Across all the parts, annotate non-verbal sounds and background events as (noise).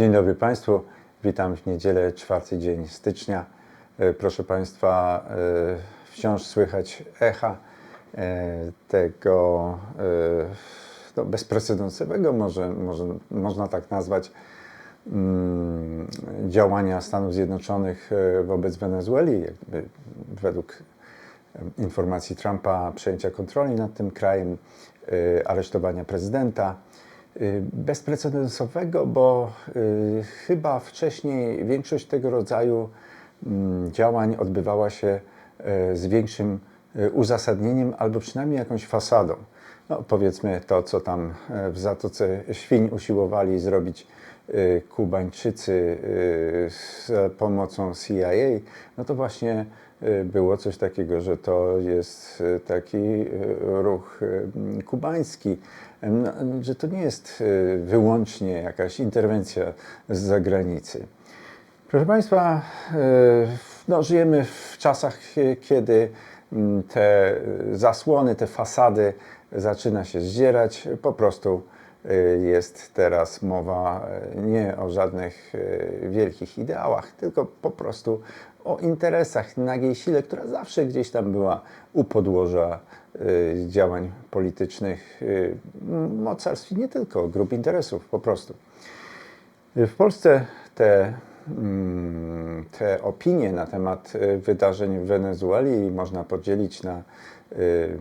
Dzień dobry Państwu. Witam w niedzielę, czwarty dzień stycznia. E, Proszę Państwa, e, wciąż słychać echa e, tego no, bezprecedensowego, może, może można tak nazwać, mm, działania Stanów Zjednoczonych wobec Wenezueli. Jakby według informacji Trumpa przejęcia kontroli nad tym krajem, aresztowania prezydenta. Y, Bezprecedensowego, bo y, chyba wcześniej większość tego rodzaju mm, działań odbywała się y, z większym uzasadnieniem albo przynajmniej jakąś fasadą. No, powiedzmy to, co tam e, w Zatoce Świń usiłowali zrobić Kubańczycy y, z pomocą CIA, no to właśnie y, było coś takiego, że to jest y, taki y, ruch y, kubański, no, że to nie jest y, wyłącznie jakaś interwencja z zagranicy. Proszę Państwa, y, no, żyjemy w czasach, y, kiedy te y, zasłony, te fasady zaczyna się zdzierać. Po prostu y, jest teraz mowa y, nie o żadnych y, wielkich ideałach, tylko po prostu o interesach, nagiej sile, która zawsze gdzieś tam była u podłoża y, działań politycznych y, mocarstw i nie tylko, grup interesów po prostu. W Polsce te, mm, te opinie na temat y, wydarzeń w Wenezueli można podzielić na, y,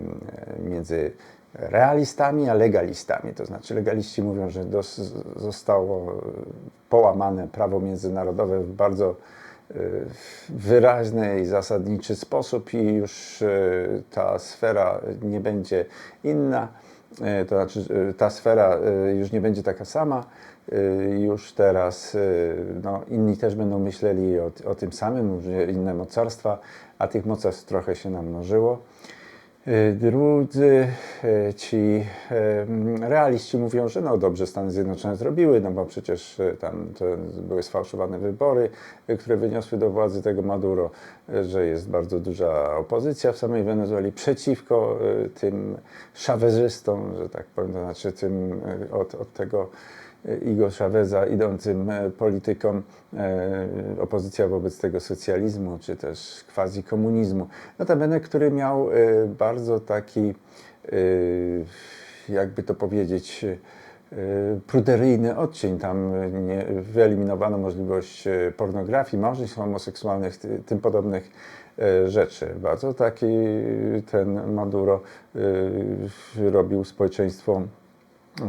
między realistami a legalistami. To znaczy legaliści mówią, że zostało połamane prawo międzynarodowe w bardzo y, wyraźny i zasadniczy sposób i już y, ta sfera nie będzie inna, to znaczy ta sfera już nie będzie taka sama, już teraz no, inni też będą myśleli o, o tym samym, inne mocarstwa, a tych mocarstw trochę się namnożyło. Y, Drudzy y, ci y, realiści mówią, że no dobrze Stany Zjednoczone zrobiły, no bo przecież tam były sfałszowane wybory, które wyniosły do władzy tego Maduro, że jest bardzo duża opozycja w samej Wenezueli przeciwko tym szawerzystom, że tak powiem, to znaczy tym od, od tego Igor Chaveza idącym e, politykom, e, opozycja wobec tego socjalizmu, czy też quasi komunizmu. Notabene, który miał e, bardzo taki, jakby to powiedzieć, pruderyjny odcień. Tam nie, wyeliminowano możliwość pornografii, małżeństw homoseksualnych, ty- tym podobnych rzeczy. Bardzo taki ten Maduro robił społeczeństwo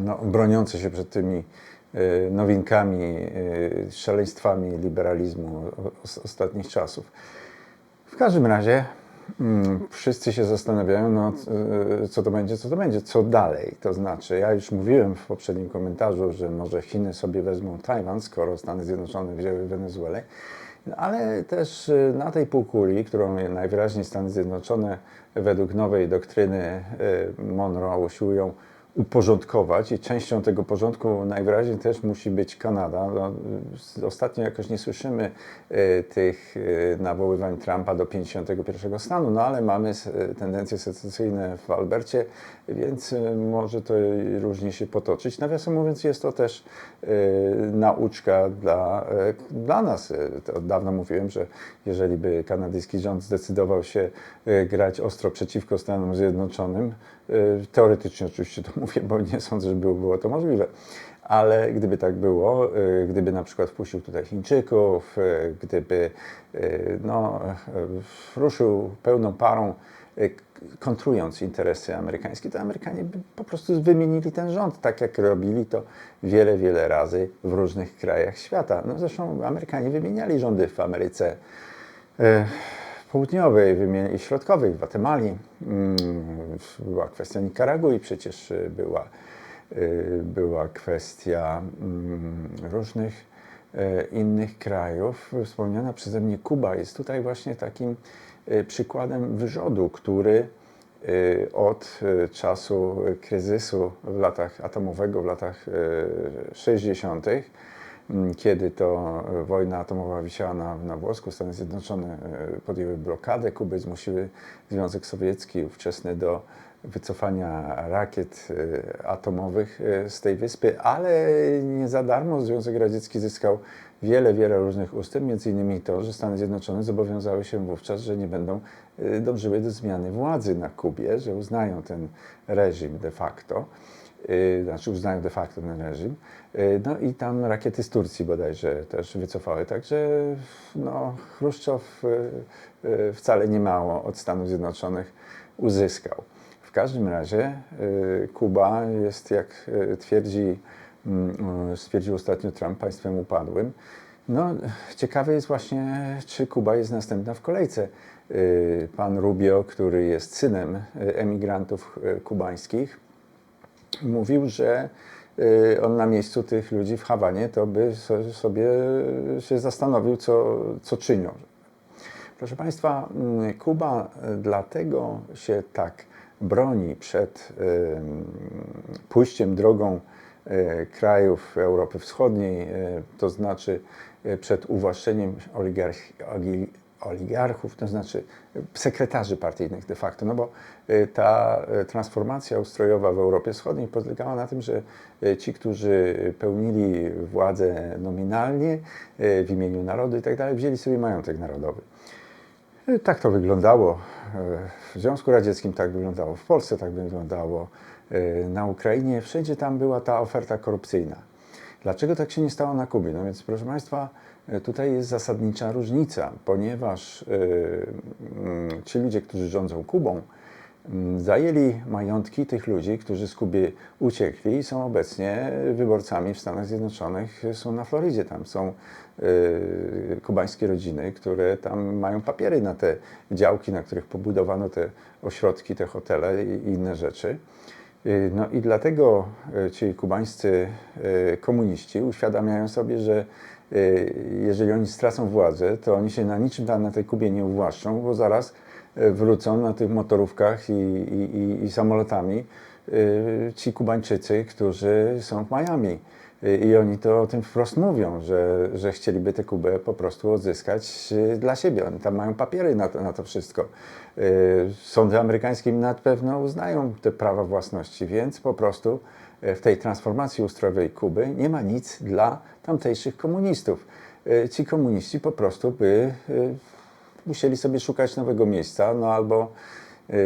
no, broniące się przed tymi e, nowinkami, e, szaleństwami liberalizmu ostatnich czasów. W każdym razie mm, wszyscy się zastanawiają, no, e, co to będzie, co to będzie, co dalej. To znaczy, ja już mówiłem w poprzednim komentarzu, że może Chiny sobie wezmą Tajwan, skoro Stany Zjednoczone wzięły Wenezuelę, ale też na tej półkuli, którą najwyraźniej Stany Zjednoczone według nowej doktryny Monroe usiłują uporządkować i częścią tego porządku najwyraźniej też musi być Kanada. No, ostatnio jakoś nie słyszymy y, tych y, nawoływań Trumpa do 51 stanu, no ale mamy y, tendencje secesyjne w Albercie, więc może to różnie się potoczyć. Nawiasem mówiąc, jest to też nauczka dla, dla nas. Od dawna mówiłem, że jeżeli by kanadyjski rząd zdecydował się grać ostro przeciwko Stanom Zjednoczonym, teoretycznie oczywiście to (laughs) mówię, bo nie sądzę, że było, to możliwe, ale gdyby tak było, y, gdyby na przykład wpuścił tutaj Chińczyków, y, gdyby y, no, y, ruszył pełną parą, y, kontrując interesy amerykańskie, to Amerykanie by po prostu wymienili ten rząd, tak jak robili to wiele, wiele razy w różnych krajach świata. No zresztą Amerykanie wymieniali rządy w Ameryce Południowej i Środkowej, w Gwatemali. Mm, Była kwestia Nikaragui, przecież e, była, e, była kwestia mm, różnych e, innych krajów. Wspomniana przeze mnie Kuba jest tutaj właśnie takim przykładem wyrzodu, który y, od y, czasu kryzysu w latach atomowego, w latach y, 60., mm, kiedy to y, wojna atomowa wisiała na, na włosku, Stany Zjednoczone y, podjęły blokadę Kuby, zmusiły Związek Sowiecki ówczesny do wycofania rakiet e, atomowych e, z tej wyspy, ale nie za darmo Związek Radziecki zyskał wiele, wiele różnych ustęp, między innymi to, że Stany Zjednoczone zobowiązały się wówczas, że nie będą e, dążyły do zmiany władzy na Kubie, że uznają ten reżim de facto, e, znaczy uznają de facto ten reżim. E, No i tam rakiety z Turcji bodajże też wycofały, także no, Chruszczow e, wcale nie mało od Stanów Zjednoczonych uzyskał. W każdym razie y, Kuba jest, jak y, twierdzi, mm, y, stwierdził ostatnio Trump, państwem upadłym. No, ciekawe jest właśnie, czy Kuba jest następna w kolejce. Y, Pan Rubio, który jest synem y, emigrantów y, kubańskich, mówił, że y, on na miejscu tych ludzi w Hawanie to by so- sobie się zastanowił, co, co czynią. Proszę Państwa, mm, Kuba y, dlatego się tak broni przed y, pójściem drogą y, krajów Europy Wschodniej, y, to znaczy y, przed uwłaszczeniem oligarch, oli- oligarchów, to znaczy sekretarzy partyjnych de facto, no bo y, ta y, transformacja ustrojowa w Europie Wschodniej polegała na tym, że y, ci, którzy pełnili władzę nominalnie w imieniu narodu i tak dalej, wzięli sobie majątek narodowy. Tak to wyglądało w Związku Radzieckim, tak wyglądało w Polsce, tak wyglądało na Ukrainie. Wszędzie tam była ta oferta korupcyjna. Dlaczego tak się nie stało na Kubie? No więc, proszę Państwa, tutaj jest zasadnicza różnica, ponieważ e, mm, ci ludzie, którzy rządzą Kubą, mm, zajęli majątki tych ludzi, którzy z Kuby uciekli i są obecnie wyborcami w Stanach Zjednoczonych, są na Florydzie. Tam są y, kubańskie rodziny, które tam mają papiery na te działki, na których pobudowano te ośrodki, te hotele i inne rzeczy. No i dlatego ci kubańscy komuniści uświadamiają sobie, że jeżeli oni stracą władzę, to oni się na niczym tam na tej Kubie nie uwłaszczą, bo zaraz y, wrócą na tych motorówkach i, i, i, samolotami y, ci Kubańczycy, którzy są w Miami. Y, I oni to o tym wprost mówią, że, że chcieliby tę Kubę po prostu odzyskać y, dla siebie. Oni tam mają papiery na to, na to wszystko. Y, Sądy amerykańskie na pewno uznają te prawa własności, więc po prostu y, w tej transformacji ustrojowej Kuby nie ma nic dla tamtejszych komunistów. Y, Ci komuniści po prostu by y, musieli sobie szukać nowego miejsca, no albo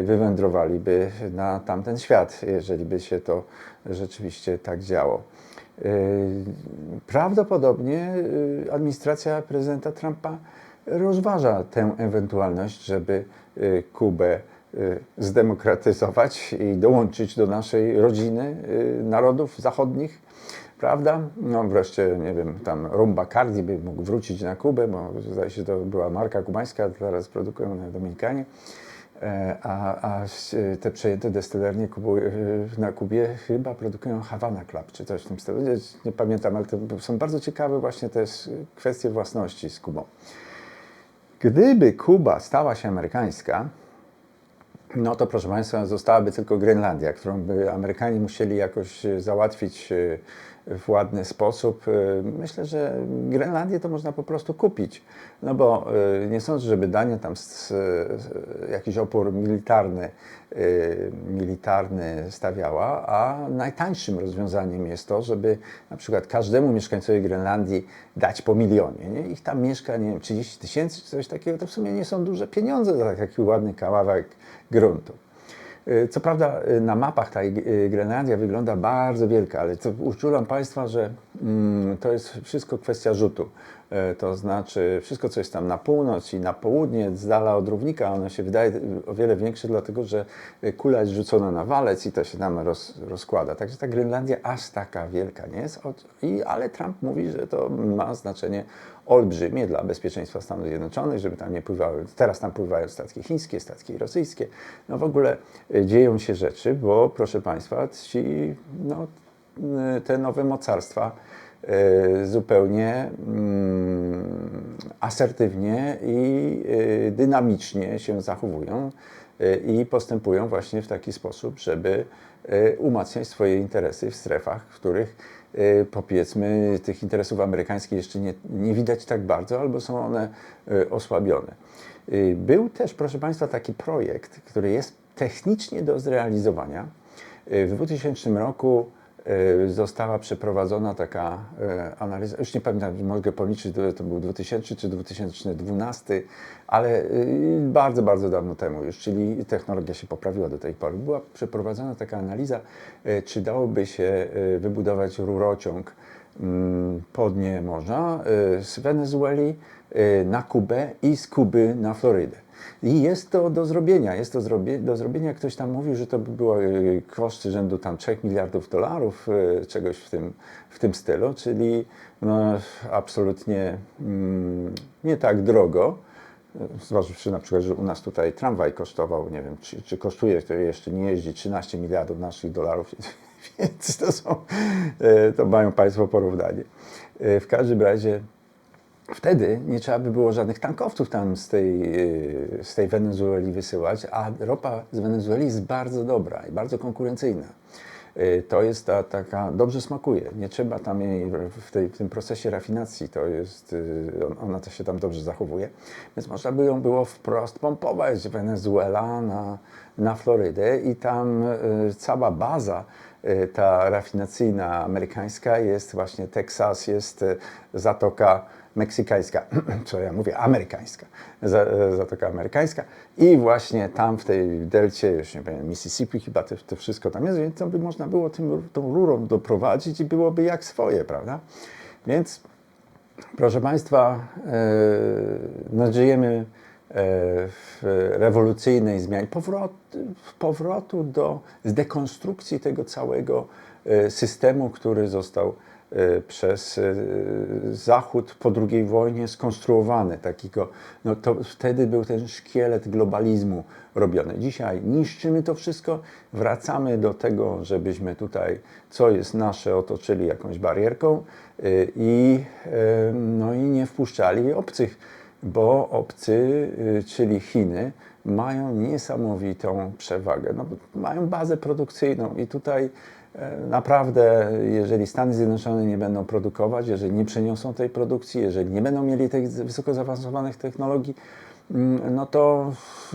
wywędrowaliby na tamten świat, jeżeli by się to rzeczywiście tak działo. Prawdopodobnie administracja prezydenta Trumpa rozważa tę ewentualność, żeby Kubę zdemokratyzować i dołączyć do naszej rodziny y, narodów zachodnich, prawda? No wreszcie, nie wiem, tam Rum Bacardi by mógł wrócić na Kubę, bo zdaje się, to była marka kubańska, teraz produkują na Dominikanie. E, A, a s- te przejęte destylernie y, na Kubie chyba produkują Havana Club, czy coś w tym stylu. Nie, nie pamiętam, ale to są bardzo ciekawe właśnie te kwestie własności z Kubą. Gdyby Kuba stała się amerykańska, no to proszę Państwa, zostałaby tylko Grenlandia, którą by Amerykanie musieli jakoś e, załatwić e, w ładny sposób. E, Myślę, że Grenlandię to można po prostu kupić, no bo e, nie sądzę, żeby Dania tam s- jakiś opór militarny, e, militarny stawiała, a najtańszym rozwiązaniem jest to, żeby na przykład każdemu mieszkańcowi Grenlandii dać po milionie. Nie? Ich tam mieszka, nie wiem, 30 tysięcy czy coś takiego, to w sumie nie są duże pieniądze za taki ładny kawałek gruntu. Y, Co prawda y, na mapach ta y, Grenlandia wygląda bardzo wielka, ale to uczulam Państwa, że mm, to jest wszystko kwestia rzutu. To znaczy wszystko, co jest tam na północ i na południe, z dala od równika, ono się wydaje o wiele większe, dlatego że kula jest rzucona na walec i to się tam roz, rozkłada. Także ta Grenlandia aż taka wielka nie jest, i, ale Trump mówi, że to ma znaczenie olbrzymie dla bezpieczeństwa Stanów Zjednoczonych, żeby tam nie pływały, teraz tam pływają statki chińskie, statki rosyjskie. No w ogóle y, dzieją się rzeczy, bo proszę Państwa, ci, no, y, te nowe mocarstwa y, zupełnie mm, asertywnie i dynamicznie się zachowują i postępują właśnie w taki sposób, żeby umacniać swoje interesy w strefach, w których powiedzmy tych interesów amerykańskich jeszcze nie, nie widać tak bardzo, albo są one y, osłabione. Y, Był też, proszę Państwa, taki projekt, który jest technicznie do zrealizowania. Y, W 2000 roku y, została przeprowadzona taka y, analiza, już nie pamiętam, mogę policzyć, to, był 2000 czy 2012, ale y, bardzo, bardzo dawno temu już, czyli technologia się poprawiła do tej pory. Była przeprowadzona taka analiza, czy dałoby się wybudować rurociąg mm, po dnie morza z Wenezueli na Kubę i z Kuby na Florydę. I jest to do zrobienia, jest to do zrobienia. Ktoś tam mówił, że to by było y, koszty rzędu tam 3 miliardów dolarów, y, czegoś w tym, w tym stylu, czyli no, absolutnie mm, nie tak drogo. Zważywszy na przykład, że u nas tutaj tramwaj kosztował, nie wiem, czy, czy kosztuje, który jeszcze nie jeździ, 13 miliardów naszych dolarów, (laughs) więc to są, e, to mają Państwo porównanie. W każdym razie wtedy nie trzeba by było żadnych tankowców tam z tej, e, z tej Wenezueli wysyłać, a ropa z Wenezueli jest bardzo dobra i bardzo konkurencyjna. E, To jest ta taka, dobrze smakuje. Nie trzeba tam jej w, tej, w tym procesie rafinacji, to jest, on- ona to się tam dobrze zachowuje. Więc można by ją było wprost pompować z Wenezuela na, na Florydę i tam cała baza ta rafinacyjna amerykańska jest właśnie Teksas, jest Zatoka Meksykańska, (clears throat) co ja mówię, amerykańska, Za- Zatoka Amerykańska i właśnie tam w tej delcie, już nie wiem, Mississippi chyba to, to wszystko tam jest, więc by można było tym, tą rurą doprowadzić i byłoby jak swoje, prawda? Więc Proszę Państwa, e, no żyjemy e, w rewolucyjnej zmianie, powrot, powrotu do zdekonstrukcji tego całego e, systemu, który został przez e, Zachód po II wojnie skonstruowany. Takiego, no to wtedy był ten szkielet globalizmu robiony. Dzisiaj niszczymy to wszystko, wracamy do tego, żebyśmy tutaj, co jest nasze, otoczyli jakąś barierką y, i, y, no i nie wpuszczali obcych, bo obcy, y, czyli Chiny, mają niesamowitą przewagę. No, mają bazę produkcyjną i tutaj e, naprawdę, jeżeli Stany Zjednoczone nie będą produkować, jeżeli nie przeniosą tej produkcji, jeżeli nie będą mieli tych wysoko zaawansowanych technologii, mm, no to,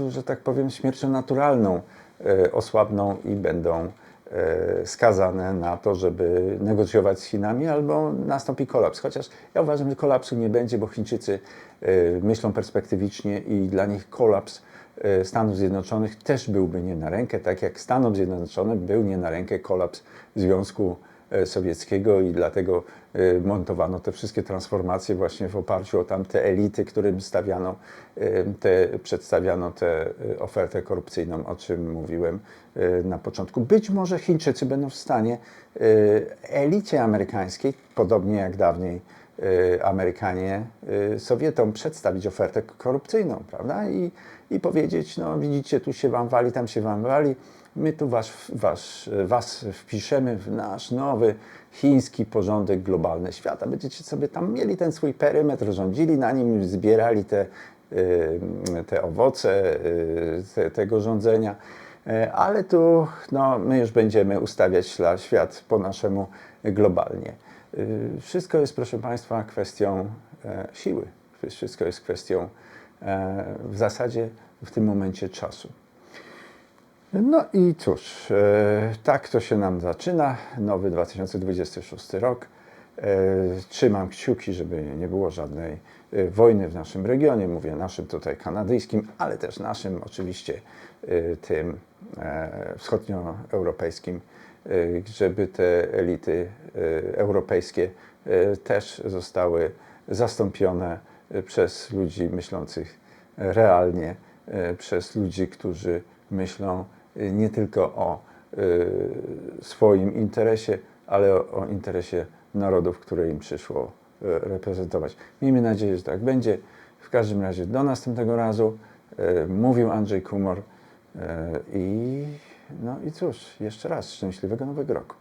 że tak powiem, śmiercią naturalną e, osłabną i będą e, skazane na to, żeby negocjować z Chinami, albo nastąpi kolaps. Chociaż ja uważam, że kolapsu nie będzie, bo Chińczycy myślą perspektywicznie i dla nich kolaps Stanów Zjednoczonych też byłby nie na rękę, tak jak Stanom Zjednoczonym był nie na rękę kolaps Związku e, Sowieckiego i dlatego e, montowano te wszystkie transformacje właśnie w oparciu o tamte elity, którym stawiano, e, te, przedstawiano tę e, ofertę korupcyjną, o czym mówiłem e, na początku. Być może Chińczycy będą w stanie e, elicie amerykańskiej, podobnie jak dawniej e, Amerykanie e, Sowietom przedstawić ofertę korupcyjną, prawda? I, i powiedzieć, no widzicie, tu się wam wali, tam się wam wali, my tu was, was, was wpiszemy w nasz nowy chiński porządek globalny świata. Będziecie sobie tam mieli ten swój perymetr, rządzili na nim, zbierali te, y, te owoce y, te, tego rządzenia. E, Ale tu no, my już będziemy ustawiać świat po naszemu globalnie. Y, Wszystko jest, proszę Państwa, kwestią e, siły. Wszystko jest kwestią w zasadzie w tym momencie czasu. No i cóż, e, tak to się nam zaczyna. Nowy 2026 rok. E, Trzymam kciuki, żeby nie było żadnej e, wojny w naszym regionie. Mówię naszym tutaj kanadyjskim, ale też naszym oczywiście tym wschodnioeuropejskim, żeby te elity europejskie też zostały zastąpione przez ludzi myślących realnie, e, przez ludzi, którzy myślą e, nie tylko o swoim interesie, ale o, interesie narodów, które im przyszło reprezentować. Miejmy nadzieję, że tak będzie. W każdym razie do następnego razu. Mówił Andrzej Kumor i no i cóż, jeszcze raz szczęśliwego nowego roku.